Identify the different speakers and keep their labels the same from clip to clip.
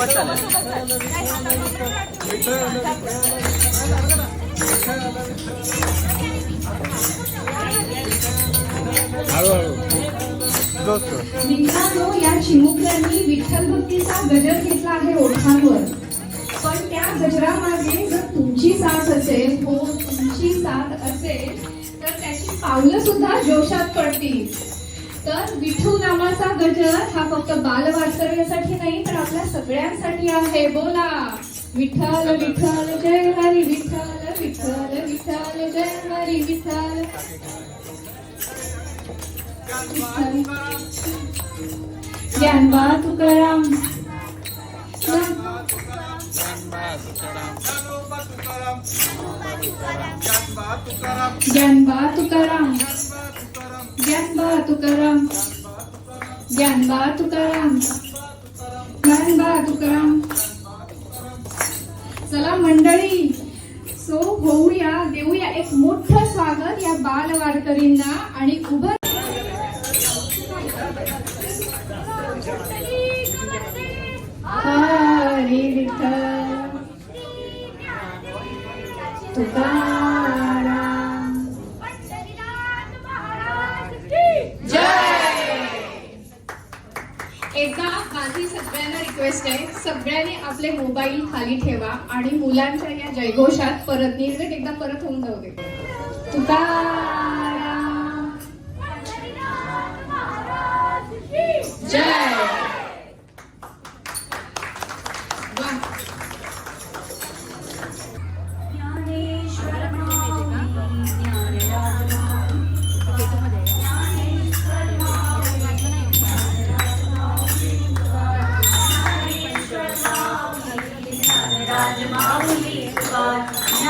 Speaker 1: सोबत चालेल
Speaker 2: या चिमुकल्यांनी विठ्ठल भक्तीचा गजर घेतला आहे ओठांवर पण त्या गजरामागे जर तुमची साथ असेल हो तुमची साथ असेल तर त्याची पावलं सुद्धा जोशात पडतील. तर विठू नामाचा गजर हा फक्त बालवास्तव्यासाठी नाही तर आपल्या सगळ्यांसाठी आहे. बोला. विठ्ठल विठ्ठल जय हरी विठ्ठल विठ्ठल विठ्ठल जय हरी विठ्ठल. ज्ञानबा तुकाराम. ज्ञानबा तुकाराम. ज्ञानबा तुकाराम ज्ञानबा तुकाराम ज्ञानबा तुकाराम चला मंडळी सो होऊया देऊया एक मोठं स्वागत या बाल वारकरींना आणि उभं हरी रिक्वेस्ट आहे सगळ्यांनी आपले मोबाईल खाली ठेवा आणि मुलांच्या या जयघोषात परत निर्गट एकदा परत होऊन जाऊ दे. तुकाराम. जय.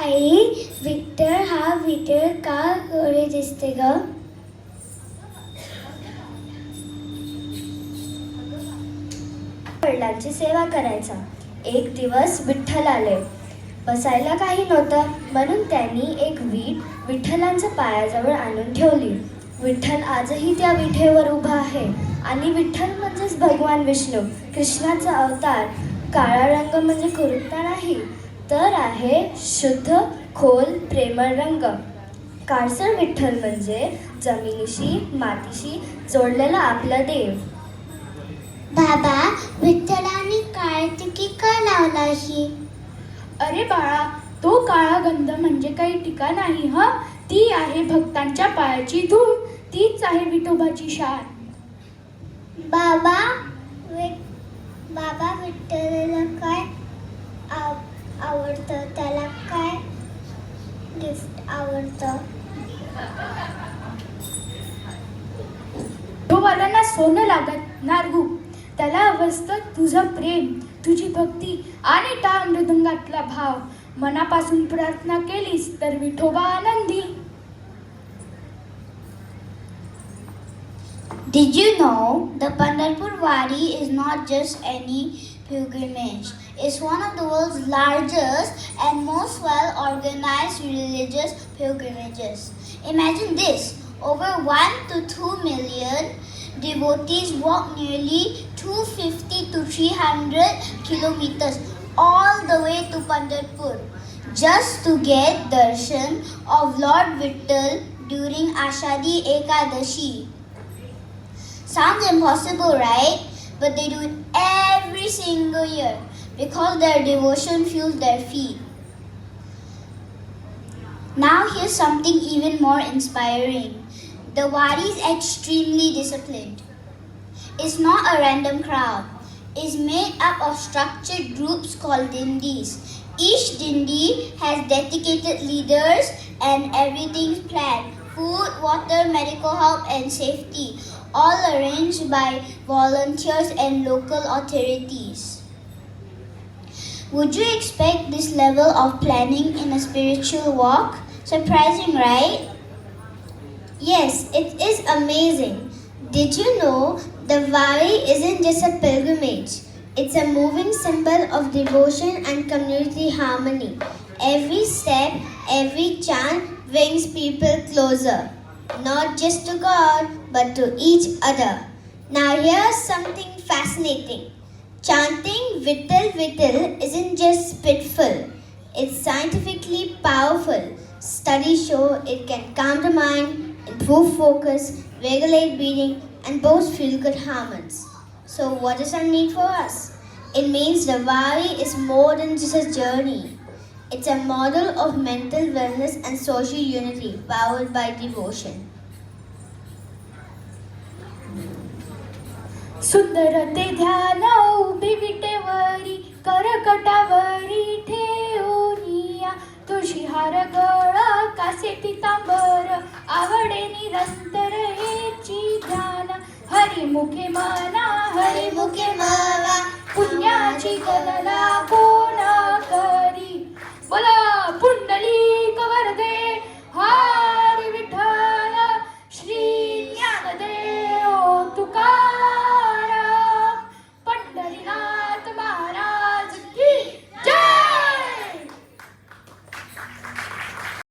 Speaker 3: आई विक्टर हा विठ्ठल का गोरे दिसते ग? वडिलांची सेवा करायचा. एक दिवस विठ्ठल आले. बसायला काही नव्हतं म्हणून त्यांनी एक वीट विठ्ठलांच्या पायाजवळ आणून ठेवली. विठ्ठल आजही त्या विठेवर उभा आहे. आणि विठ्ठल म्हणजेच भगवान विष्णू. कृष्णाचा अवतार काळा रंग म्हणजे कुर्ता नाही. तर आहे शुद्ध खोल प्रेमळ रंग. काळसर विठ्ठल म्हणजे जमिनीशी मातीशी जोडलेला आपला देव. बाबा विठ्ठलाने काळ टिकी का लावला ही?
Speaker 2: अरे बाळा
Speaker 4: तो काळा गंध म्हणजे काही टीका नाही हा? ती आहे भक्तांच्या पायाची धूळ तीच आहे विठोबाची शान.
Speaker 5: बाबा बाबा विठ्ठलाला काय आवडतं? त्याला काय गिफ्ट आवडतं?
Speaker 4: विठोबाला सोनं लागत नारगू त्याला अवस्थ तुझं प्रेम तुझी भक्ती आणि टाळ मृदुंगातला भाव. मनापासून प्रार्थना केलीस तर विठोबा आनंदी.
Speaker 5: Did you know the Pandharpur Wadi is not just any pilgrimage? It's one of the world's largest and most well organized religious pilgrimages. Imagine this over 1 to 2 million devotees walk nearly 250 to 300 kilometers all the way to Pandharpur just to get darshan of Lord Vittal during Ashadi Ekadashi. Sounds impossible, right? But they do it every single year because their devotion fuels their feet. Now, here's something even more inspiring the Wadi is extremely disciplined. It's not a random crowd, it's made up of structured groups called dindis. Each dindi has dedicated leaders and everything's planned food, water, medical help, and safety, all arranged by volunteers and local authorities. Would you expect this level of planning in a spiritual walk? Surprising, right? Yes, it is amazing. Did you know the Valley isn't just a pilgrimage? It's a moving symbol of devotion and community harmony. Every step, every chant brings people closer, not just to God, but to each other. Now, here's something fascinating. Chanting Vittal Vittal isn't just spitful, it's scientifically powerful. Studies show it can calm the mind, improve focus, regulate breathing, and boost feel good hormones. So, what does that mean for us? It means the Valley is more than just a journey. It's a model of mental wellness and social unity powered by devotion.
Speaker 4: सुंदर ते ध्यान उभी विटेवरी करकटावरी ठेवनिया तुझी हार गळ कासेटी तांबर आवडेनी निरंतर हेची ध्यान. हरी मुखे माना हरी मुखे माला पुण्याची गणना कोणा करी बोला.